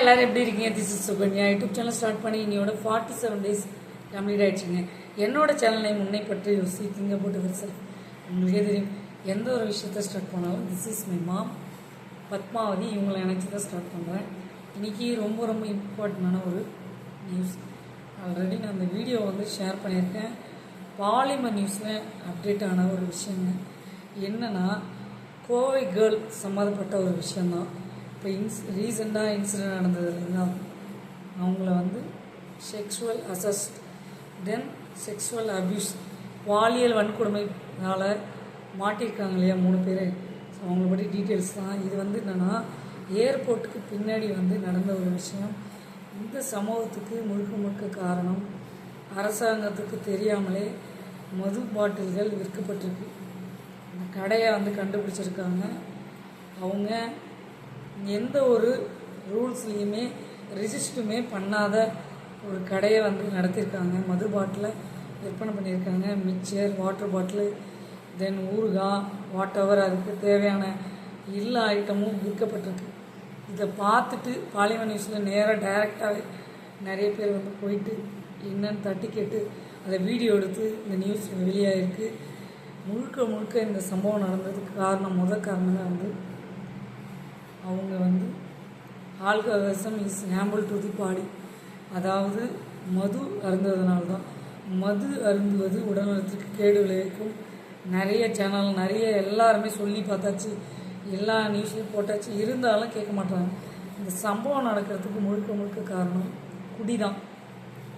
எல்லாரும் எப்படி இருக்கீங்க? This is Sukanya YouTube channel start பண்ணி இன்னையோட ஃபார்ட்டி செவன் டேஸ் கம்ப்ளீட் ஆயிடுச்சுங்க. என்னோட சேனலை முன்னை பற்றி யோசி திங்க போட்டு விரிசல் உங்களுக்கே தெரியும். எந்த ஒரு விஷயத்த ஸ்டார்ட் பண்ணாலும் this is my mom Padmavathi இவங்களை நினச்சி தான் ஸ்டார்ட் பண்ணுறேன் இன்னைக்கு ரொம்ப ரொம்ப இம்பார்ட்டண்டான ஒரு நியூஸ் ஆல்ரெடி நான் அந்த வீடியோ வந்து ஷேர் பண்ணியிருக்கேன். பாலிமர் நியூஸில் அப்டேட் ஆன ஒரு விஷயங்க. என்னன்னா கோவை கேர்ள் சம்மந்தப்பட்ட ஒரு விஷயந்தான் இப்போ இன்ஸ் ரீசெண்டாக இன்சிடென்ட் நடந்தது இல்லைங்களா? அவங்கள வந்து sexual assault then sexual abuse பாலியல் வன்கொடுமைனால மாட்டியிருக்காங்க இல்லையா மூணு பேர்? ஸோ அவங்கள பற்றி டீட்டெயில்ஸ் தான். இது வந்து என்னென்னா ஏர்போர்ட்டுக்கு பின்னாடி வந்து நடந்த ஒரு விஷயம். இந்த சமூகத்துக்கு முழுக்க முழுக்க காரணம் அரசாங்கத்துக்கு தெரியாமலே மது பாட்டில்கள் விற்கப்பட்டிருக்கு. அந்த கடையை வந்து கண்டுபிடிச்சிருக்காங்க. அவங்க எந்த ஒரு ரூல்ஸ்லேயுமே ரிஜிஸ்டருமே பண்ணாத ஒரு கடையை வந்து நடத்தியிருக்காங்க. மது பாட்டிலை விற்பனை பண்ணியிருக்காங்க. மிக்சர் வாட்டர் பாட்டிலு தென் ஊறுகாய் வாட் எவர் அதுக்கு தேவையான எல்லா ஐட்டமும் விற்கப்பட்டிருக்கு. இதை பார்த்துட்டு பாலிமர் நியூஸில் நேராக டைரெக்டாகவே நிறைய பேர் வந்து போயிட்டு என்னன்னு தட்டி கேட்டு அதை வீடியோ எடுத்து இந்த நியூஸ் வெளியாகிருக்கு முழுக்க முழுக்க இந்த சம்பவம் நடந்ததுக்கு காரணம் முத காரணம் தான் வந்து அவங்க வந்து alcoholism is harmful to the body அதாவது மது அருந்துவதனால்தான் மது அருந்துவது உடல்நலத்திற்கு கேடு விளைவிக்கும். நிறைய சேனல் நிறைய எல்லாருமே சொல்லி பார்த்தாச்சு. எல்லா நியூஸ்லையும் போட்டாச்சு. இருந்தாலும் கேட்க மாட்டாங்க. இந்த சம்பவம் நடக்கிறதுக்கு முழுக்க முழுக்க காரணம் குடி தான்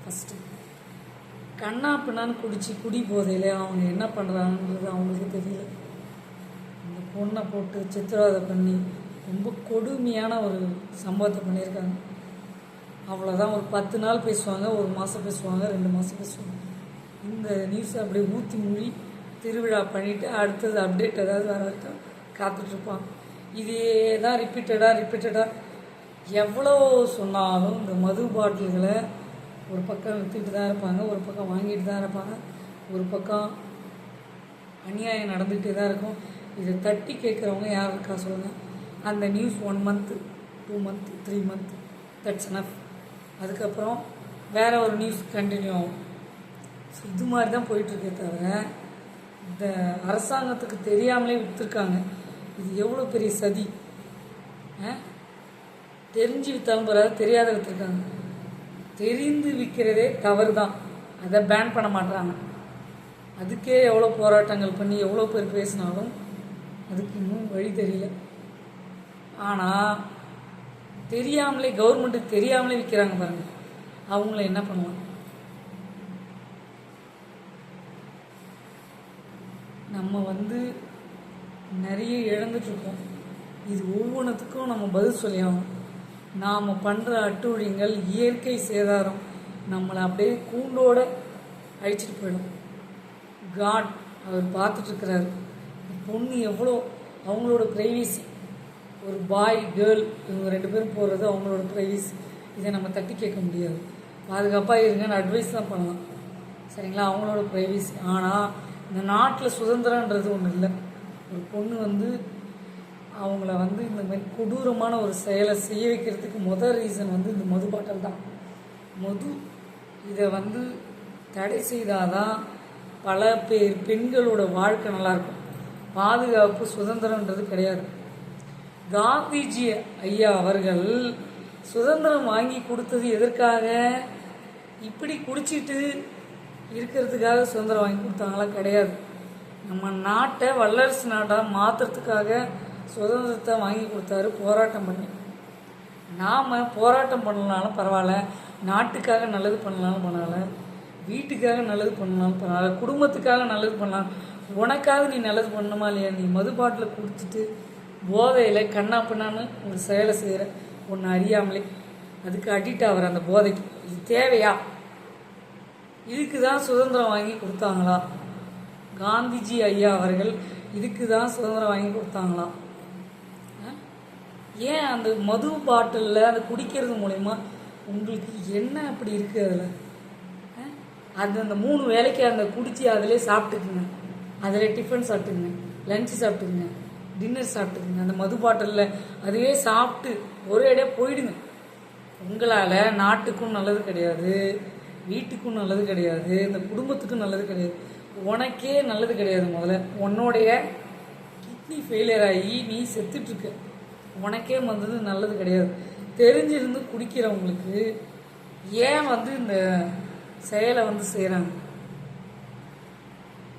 ஃபஸ்ட்டு கண்ணா பின்னான்னு குடிச்சு குடி போதையில் அவங்க என்ன பண்ணுறாங்கன்றது அவங்களுக்கு தெரியல. அந்த பொண்ணை போட்டு சித்திரவதை பண்ணி ரொம்ப கொடுமையான ஒரு சம்பவத்தை பண்ணியிருக்காங்க. அவ்வளோதான் ஒரு பத்து நாள் பேசுவாங்க ஒரு மாதம் பேசுவாங்க ரெண்டு மாதம் பேசுவாங்க. இந்த நியூஸை அப்படியே ஊற்றி மூடி திருவிழா பண்ணிவிட்டு அடுத்தது அப்டேட் ஏதாவது வர வரைக்கும் காத்துட்ருப்பாங்க. இதே தான் ரிப்பீட்டடாக ரிப்பீட்டடாக எவ்வளோ சொன்னாலும் இந்த மது பாட்டில்களை ஒரு பக்கம் விற்றுட்டு தான் இருப்பாங்க ஒரு பக்கம் வாங்கிட்டு தான் இருப்பாங்க ஒரு பக்கம் அநியாயம் நடந்துகிட்டே தான் இருக்கும். இதை தட்டி கேட்குறவங்க யார் இருக்கா சொல்லுங்கள் அந்த news one month two month three month that's enough அதுக்கப்புறம் வேறு ஒரு நியூஸ் கண்டினியூ ஆகும். ஸோ இது மாதிரி தான் போயிட்டுருக்கே தவிர இந்த அரசாங்கத்துக்கு தெரியாமலே விற்றுருக்காங்க இது எவ்வளோ பெரிய சதி? தெரிஞ்சு விற்றாலும் பரவாயில்ல தெரியாத விற்றுருக்காங்க தெரிந்து விற்கிறதே தவறு தான் அதை பேன் பண்ண மாட்டாங்க அதுக்கே எவ்வளோ போராட்டங்கள் பண்ணி எவ்வளோ பேர் பேசினாலும் அதுக்கு இன்னும் வழி தெரியல. ஆனால் தெரியாமலே கவர்மெண்ட்டுக்கு தெரியாமலே விற்கிறாங்க பாருங்க. அவங்கள என்ன பண்ணுவாங்க? நம்ம வந்து நிறைய இழந்துட்டுருக்கோம் இது ஒவ்வொன்றுத்துக்கும் நம்ம பதில் சொல்லி ஆகணும். நாம் பண்ணுற அட்டூழியங்கள் இயற்கை சேதாரம். நம்மளை அப்படியே கூண்டோட அழிச்சிட்டு போயிடும். காட் அவர் பார்த்துட்ருக்கிறாரு பொண்ணு எவ்வளோ அவங்களோட ப்ரைவேசி ஒரு பாய் கேர்ள் இவங்க ரெண்டு பேரும் போகிறது அவங்களோட ப்ரைஸ் இதை நம்ம தட்டி கேட்க முடியாது. பாதுகாப்பாக இருங்கன்னு அட்வைஸ் தான் பண்ணலாம் சரிங்களா? அவங்களோட ப்ரைவசி ஆனால் இந்த நாட்டில் சுதந்திரன்றது ஒன்று இல்லை. ஒரு பொண்ணு வந்து அவங்கள வந்து இந்த மாதிரி கொடூரமான ஒரு செயலை செய்ய வைக்கிறதுக்கு முதல் ரீசன் வந்து இந்த மது பாட்டல் தான். மது இதை வந்து தடை செய்தாதான் பல பேர் பெண்களோட வாழ்க்கை நல்லாயிருக்கும் பாதுகாப்பு சுதந்திரன்றது கிடையாது. காந்திஜி ஐயா அவர்கள் சுதந்திரம் வாங்கி கொடுத்தது எதற்காக? இப்படி குடிச்சிட்டு இருக்கிறதுக்காக சுதந்திரம் வாங்கி கொடுத்தாங்களாம் கிடையாது. நம்ம நாட்டை வல்லரசு நாட்டாக மாற்றுறதுக்காக சுதந்திரத்தை வாங்கி கொடுத்தாரு போராட்டம் பண்ணி. நாம் போராட்டம் பண்ணலனாலும் பரவாயில்ல நாட்டுக்காக நல்லது பண்ணலாலும் பண்ணால வீட்டுக்காக நல்லது பண்ணலாம் பரவாயில்ல குடும்பத்துக்காக நல்லது பண்ணலாம். உனக்காக நீ நல்லது பண்ணணுமா இல்லையா? நீ மது பாட்டில் குடிச்சிட்டு போதையில் கண்ணா பின்னான்னு ஒரு செயலை செய்கிற ஒன்று அறியாமலே. அதுக்கு அடிக்ட் ஆகிற அந்த போதைக்கு. இது தேவையா? இதுக்கு தான் சுதந்திரம் வாங்கி கொடுத்தாங்களா? காந்திஜி ஐயா அவர்கள் இதுக்கு தான் சுதந்திரம் வாங்கி கொடுத்தாங்களா? ஆ? ஏன் அந்த மது பாட்டிலில் அதை குடிக்கிறது மூலயமா உங்களுக்கு என்ன அப்படி இருக்குது அதில்? அது அந்த மூணு வேலைக்கு அந்த குடித்து அதிலே சாப்பிட்டுக்குங்க. அதில் டிஃபன் சாப்பிட்டுக்குங்க. லஞ்சு சாப்பிட்டுக்குங்க. டின்னர் சாப்பிட்டுக்குங்க. அந்த மது பாட்டிலில் அதுவே சாப்பிட்டு ஒரே இடையே போயிடுங்க. உங்களால் நாட்டுக்கும் நல்லது கிடையாது வீட்டுக்கும் நல்லது கிடையாது இந்த குடும்பத்துக்கும் நல்லது கிடையாது. உனக்கே நல்லது கிடையாது முதல்ல. உன்னோடைய கிட்னி ஃபெயிலியர் ஆகி நீ செத்துட்ருக்க உனக்கே வந்தது நல்லது கிடையாது. தெரிஞ்சிருந்து குடிக்கிறவங்களுக்கு ஏன் வந்து இந்த செயலை வந்து செய்கிறாங்க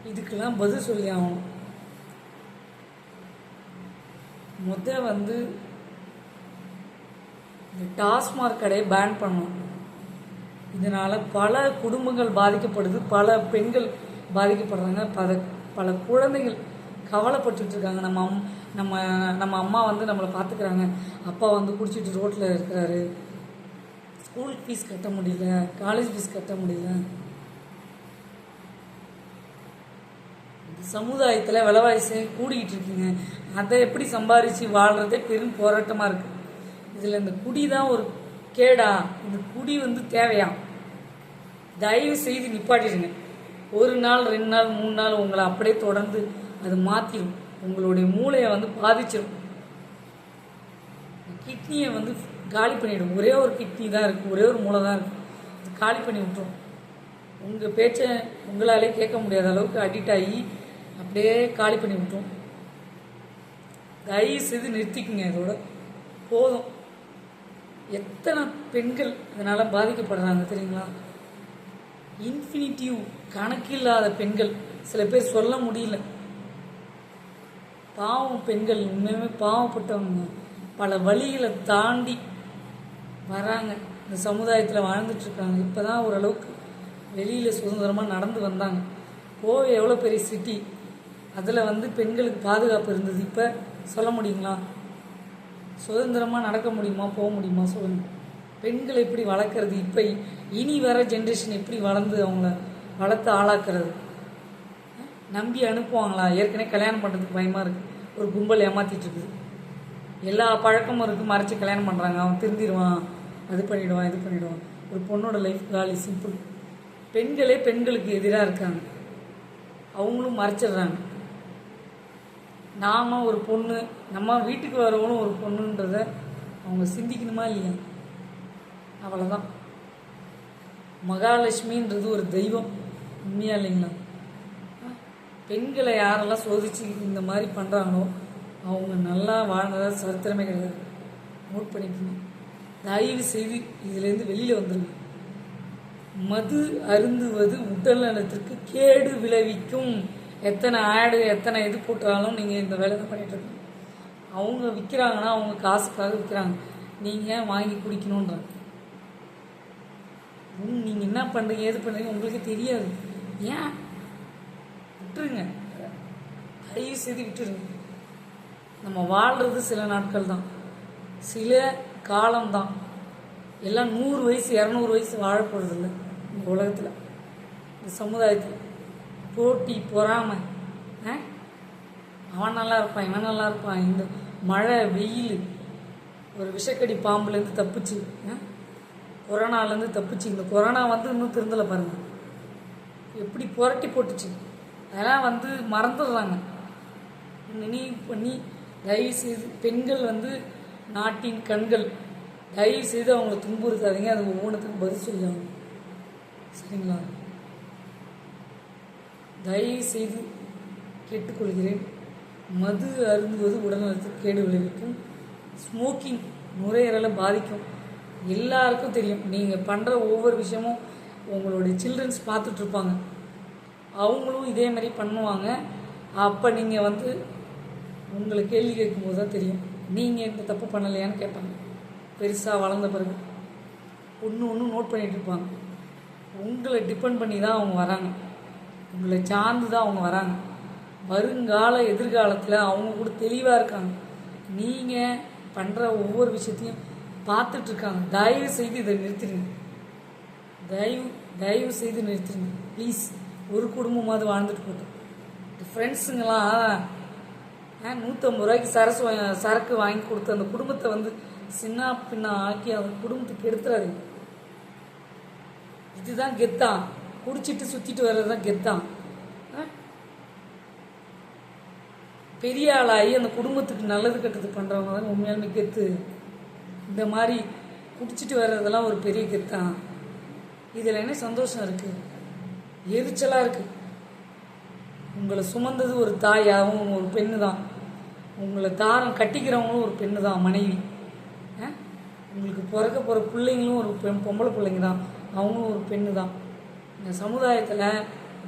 இதுக்கெல்லாம் பதில் சொல்லி ஆகணும். முத வந்து இந்த டாஸ்மாக் கடையை பேன் பண்ணணும். இதனால் பல குடும்பங்கள் பாதிக்கப்படுது பல பெண்கள் பாதிக்கப்படுறாங்க பல பல குழந்தைகள் கவலைப்பட்டுட்டு இருக்காங்க. நம்ம அம் நம்ம நம்ம அம்மா வந்து நம்மளை பார்த்துக்கிறாங்க. அப்பா வந்து குடிச்சிட்டு ரோட்டில் இருக்கிறாரு. ஸ்கூல் ஃபீஸ் கட்ட முடியல காலேஜ் ஃபீஸ் கட்ட முடியல. சமுதாயத்தில் விலைவாசி கூடிக்கிட்டு இருக்குங்க. அதை எப்படி சம்பாரித்து வாழ்கிறதே பெரும் போராட்டமாக இருக்குது இதில் இந்த குடி தான் ஒரு கேடா. இந்த குடி வந்து தேவையா? தயவு செய்து நிப்பாட்டிடுங்க. ஒரு நாள் ரெண்டு நாள் மூணு நாள் உங்களை அப்படியே தொடர்ந்து அது மாற்றிடும் உங்களுடைய மூளையை வந்து பாதிச்சிடும் கிட்னியை வந்து காலி பண்ணிவிடும் ஒரே ஒரு கிட்னி தான் இருக்குது ஒரே ஒரு மூளை தான் இருக்குது அது காலி பண்ணி விட்டுரும். உங்கள் பேச்சை உங்களாலே கேட்க முடியாத அளவுக்கு அடிக்ட் ஆகி அப்படியே காலி பண்ணி விட்டுரும். தயவு செய்து நிறுத்திக்குங்க இதோட. போதும். எத்தனை பெண்கள் இதனால் பாதிக்கப்படுறாங்க தெரியுங்களா? இன்ஃபினிட்டிவ் கணக்கில்லாத பெண்கள். சில பேர் சொல்ல முடியல. பாவம் பெண்கள் உண்மையுமே பாவப்பட்டவங்க. பல வழிகளை தாண்டி வராங்க. இந்த சமுதாயத்தில் வாழ்ந்துட்டு இருக்காங்க. இப்போ தான் ஓரளவுக்கு வெளியில் சுதந்திரமாக நடந்து வந்தாங்க. கோவை எவ்வளோ பெரிய சிட்டி அதில் வந்து பெண்களுக்கு பாதுகாப்பு இருந்தது. இப்போ சொல்ல முடியுங்களா? சுதந்திரமாக நடக்க முடியுமா? போக முடியுமா? சொல்லுங்க பெண்களை எப்படி வளர்க்குறது? இப்போ இனி வர ஜென்ரேஷன் எப்படி வளர்ந்து அவங்கள வளர்த்து ஆளாக்குறது? நம்பி அனுப்புவாங்களா? ஏற்கனவே கல்யாணம் பண்ணுறதுக்கு பயமாக இருக்குது ஒரு கும்பல் ஏமாற்றிட்டு இருக்குது. எல்லா பழக்கமும் இருக்குது மறைச்சி கல்யாணம் பண்ணுறாங்க அவன் திருந்திடுவான். அது பண்ணிவிடுவான் இது பண்ணிவிடுவான் ஒரு பொண்ணோட லைஃப் காலி சிம்பிள் பெண்களே பெண்களுக்கு எதிராக இருக்காங்க. அவங்களும் மறைச்சிடுறாங்க. நாம் ஒரு பொண்ணு நம்ம வீட்டுக்கு வரவங்களும் ஒரு பொண்ணுன்றத அவங்க சிந்திக்கணுமா இல்லையா? அவ்வளோதான் மகாலட்சுமின்றது ஒரு தெய்வம் உண்மையா இல்லைங்களா? பெண்களை யாரெல்லாம் சோதிச்சு இந்த மாதிரி பண்ணுறாங்களோ அவங்க நல்லா வாழ்ந்ததாக சரித்திரமே கிடையாது. நோட் பண்ணிக்கணும். தயவு செய்து இதுலேருந்து வெளியில் வந்துருங்க. மது அருந்துவது உடல் நலத்திற்கு கேடு விளைவிக்கும். எத்தனை ஆடு எத்தனை இது போட்டாலும் நீங்கள் இந்த வேலை தான் பண்ணிட்டு இருக்கீங்க. அவங்க விற்கிறாங்கன்னா அவங்க காசுக்காக விற்கிறாங்க நீங்கள் வாங்கி குடிக்கணுன்றாங்க நீங்கள் என்ன பண்ணுறீங்க எது பண்ணுறீங்க உங்களுக்கு தெரியாது. ஏன்? விட்டுருங்க. தயவு செய்து விட்டுருங்க. நம்ம வாழ்கிறது சில நாட்கள் தான். சில காலம்தான் எல்லாம் நூறு வயசு இரநூறு வயசு வாழப்படுறதில்ல இந்த உலகத்தில் இந்த சமுதாயத்தில். போட்டி பொறாமை. ஆ? அவன் நல்லா இருப்பான் இவன் நல்லா இருப்பான். இந்த மழை வெயில். ஒரு விஷக்கடி பாம்புலேருந்து தப்பிச்சு ஆ? கொரோனாலேருந்து தப்பிச்சு. இந்த கொரோனா வந்து இன்னும் திருந்தலை பாருங்க. எப்படி புரட்டி போட்டுச்சு. அதெல்லாம் வந்து மறந்துடுறாங்க. நினைவு பண்ணி தயவு செய்து பெண்கள் வந்து நாட்டின் கண்கள் தயவு செய்து அவங்கள துன்புறுத்தாதீங்க. அது ஒவ்வொன்றுத்துக்கும் பதில் சொல்லுவாங்க சரிங்களா? தயவு செய்து கேட்டுக்கொள்கிறேன். மது அருந்துவது உடல்நலத்துக்கு கேடு விளைவிக்கும். ஸ்மோக்கிங் நுரையீரலை பாதிக்கும். எல்லாருக்கும் தெரியும். நீங்கள் பண்ணுற ஒவ்வொரு விஷயமும் உங்களுடைய சில்ட்ரன்ஸ் பார்த்துட்ருப்பாங்க அவங்களும் இதே மாதிரி பண்ணுவாங்க. அப்போ நீங்கள் வந்து உங்களை கேள்வி கேட்கும்போது தான் தெரியும். நீங்கள் இந்த தப்பு பண்ணலையான்னு கேட்பாங்க. பெருசாக வளர்ந்த பிறகு. ஒன்று ஒன்று நோட் பண்ணிகிட்டு இருப்பாங்க. உங்களை டிபெண்ட் பண்ணி தான் அவங்க வராங்க. உங்களை சார்ந்து தான் அவங்க வராங்க. வருங்கால எதிர்காலத்தில் அவங்க கூட தெளிவாக இருக்காங்க. நீங்கள் பண்ணுற ஒவ்வொரு விஷயத்தையும் பார்த்துட்டு இருக்காங்க. தயவு செய்து இதை நிறுத்திடுங்க. தயவு தயவு செய்து நிறுத்திடுங்க. ப்ளீஸ் ஒரு குடும்பமாவது வாழ்ந்துட்டு போட்டோம் இந்த ஃப்ரெண்ட்ஸுங்களாம் நூற்றம்பது ரூபாய்க்கு சரசு சரக்கு வாங்கி கொடுத்து அந்த குடும்பத்தை வந்து சின்ன பின்ன ஆக்கி அந்த குடும்பத்துக்கு எடுத்துறாதீங்க. இதுதான் கெத்தான் குடிச்சிட்டு சுற்றிட்டு வர்றது தான் கெத்தான் பெரிய ஆளாகி அந்த குடும்பத்துக்கு நல்லது கெட்டது பண்ணுறவங்க தான் உண்மையாலுமே கெத்து. இந்த மாதிரி குடிச்சிட்டு வர்றதெல்லாம் ஒரு பெரிய கெத்தான் இதில் என்ன சந்தோஷம் இருக்குது எரிச்சலாக இருக்குது உங்களை சுமந்தது ஒரு தாயாகவும் ஒரு பெண்ணு தான் உங்களை தாரம் கட்டிக்கிறவங்களும் ஒரு பெண்ணு தான் மனைவி. ஆ? உங்களுக்கு பிறக்க போகிற பிள்ளைங்களும் ஒரு பெண் பொம்பளை பிள்ளைங்க தான் அவங்களும் ஒரு பெண்ணு தான் இந்த சமுதாயத்தில்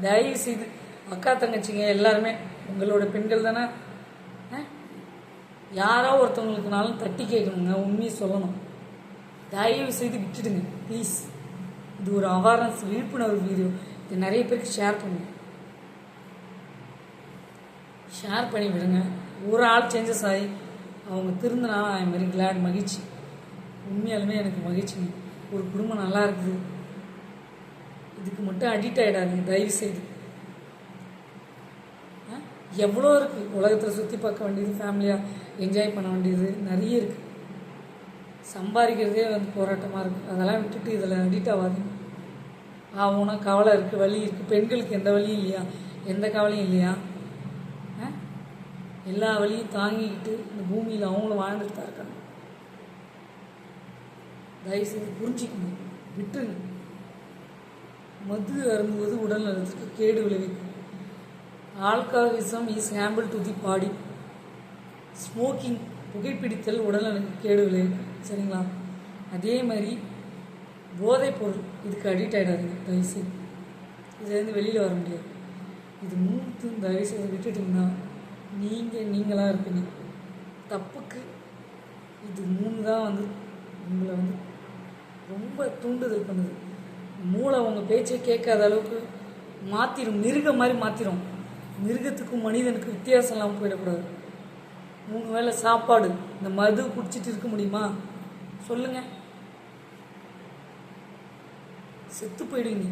தயவு செய்து அக்கா தங்கச்சிங்க எல்லாருமே உங்களோட பெண்கள் தானே யாரோ ஒருத்தவங்களுக்குனாலும் தட்டி கேட்கணுங்க உண்மையை சொல்லணும். தயவு செய்து விட்டுடுங்க ப்ளீஸ் இது ஒரு அவேர்னஸ் விழிப்புணர்வு வீடியோ இது நிறைய பேருக்கு ஷேர் பண்ணுங்க. ஷேர் பண்ணி விடுங்க. ஒரு ஆள் சேஞ்சஸ் ஆகி அவங்க திருந்தினா ஐ வெரி கிளாட் மகிழ்ச்சி. உண்மையாலுமே எனக்கு மகிழ்ச்சி ஒரு குடும்பம் நல்லா இருக்குது. இதுக்கு மட்டும் அடிக்ட் ஆகிடாதீங்க தயவு செய்து ஆ? எவ்வளோ இருக்குது உலகத்தில் சுற்றி பார்க்க வேண்டியது ஃபேமிலியாக என்ஜாய் பண்ண வேண்டியது நிறைய இருக்குது சம்பாதிக்கிறதே வந்து போராட்டமாக இருக்குது அதெல்லாம் விட்டுட்டு இதில் அடிக்ட் ஆகாதீங்க ஆகும்னா கவலை இருக்குது வலி இருக்குது பெண்களுக்கு எந்த வழியும் இல்லையா? எந்த கவலையும் இல்லையா? ஆ? எல்லா வழியும் தாங்கிக்கிட்டு இந்த பூமியில் அவங்களும் வாழ்ந்துட்டு தான் இருக்காங்க. தயவுசெய்து புரிஞ்சிக்கணும். விட்டுருங்க. மது அருந்துவது உடல் நலத்திற்கு கேடு விளைவிக்கும். Alcoholism is harmful to the body smoking புகைப்பிடித்தல் உடல் நலனுக்கு கேடு விளைவிக்கும். சரிங்களா? அதே மாதிரி போதைப் பொருள் இதுக்கு அடிக்ட் ஆகிடாதீங்க தயவுசெய்து. இதுலேருந்து வெளியில் வர முடியாது. இது மூணு தயவுசெய்து விட்டுட்டிங்கன்னா நீங்கள் நீங்களாக இருப்பீங்க. தப்புக்கு இது மூணு தான் வந்து உங்களை வந்து ரொம்ப தூண்டுதல் பண்ணுது. மூளை உங்கள் பேச்சை கேட்காத அளவுக்கு மாற்றிடும் மிருகம் மாதிரி மாற்றிடும் மிருகத்துக்கும் மனிதனுக்கு வித்தியாசம் இல்லாமல் போயிடக்கூடாது. மூணு வேளை சாப்பாடு இந்த மது குடிச்சிட்டு இருக்க முடியுமா? சொல்லுங்கள் செத்து போயிடுவீங்க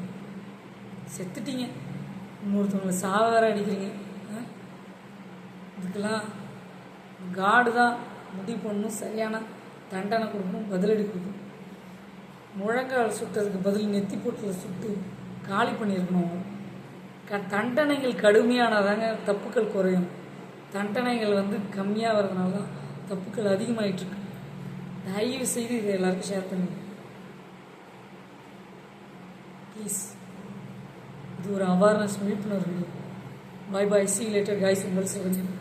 செத்துட்டீங்க. இன்னொருத்தவங்களை சாவார அடிக்கிறீங்க. ஆ? இதுக்கெல்லாம் காடு தான் முடிவு பண்ணணும் சரியான தண்டனை கொடுக்கணும் பதிலடி கொடுக்கணும். முழங்கால் சுட்டதுக்கு பதில் நெத்தி போட்டில் சுட்டு காலி பண்ணியிருக்கணும். க தண்டனைகள் கடுமையானதாங்க தப்புக்கள் குறையும். தண்டனைகள் வந்து கம்மியாக வர்றதுனால தான் தப்புக்கள் அதிகமாகிட்டுருக்கு தயவு செய்து இதை எல்லாருக்கும் ஷேர் பண்ணுங்க. ப்ளீஸ் இது ஒரு அவேர்னஸ் விழிப்புணர்வு. Bye bye see later guys உங்கள் சிவஞ்சன்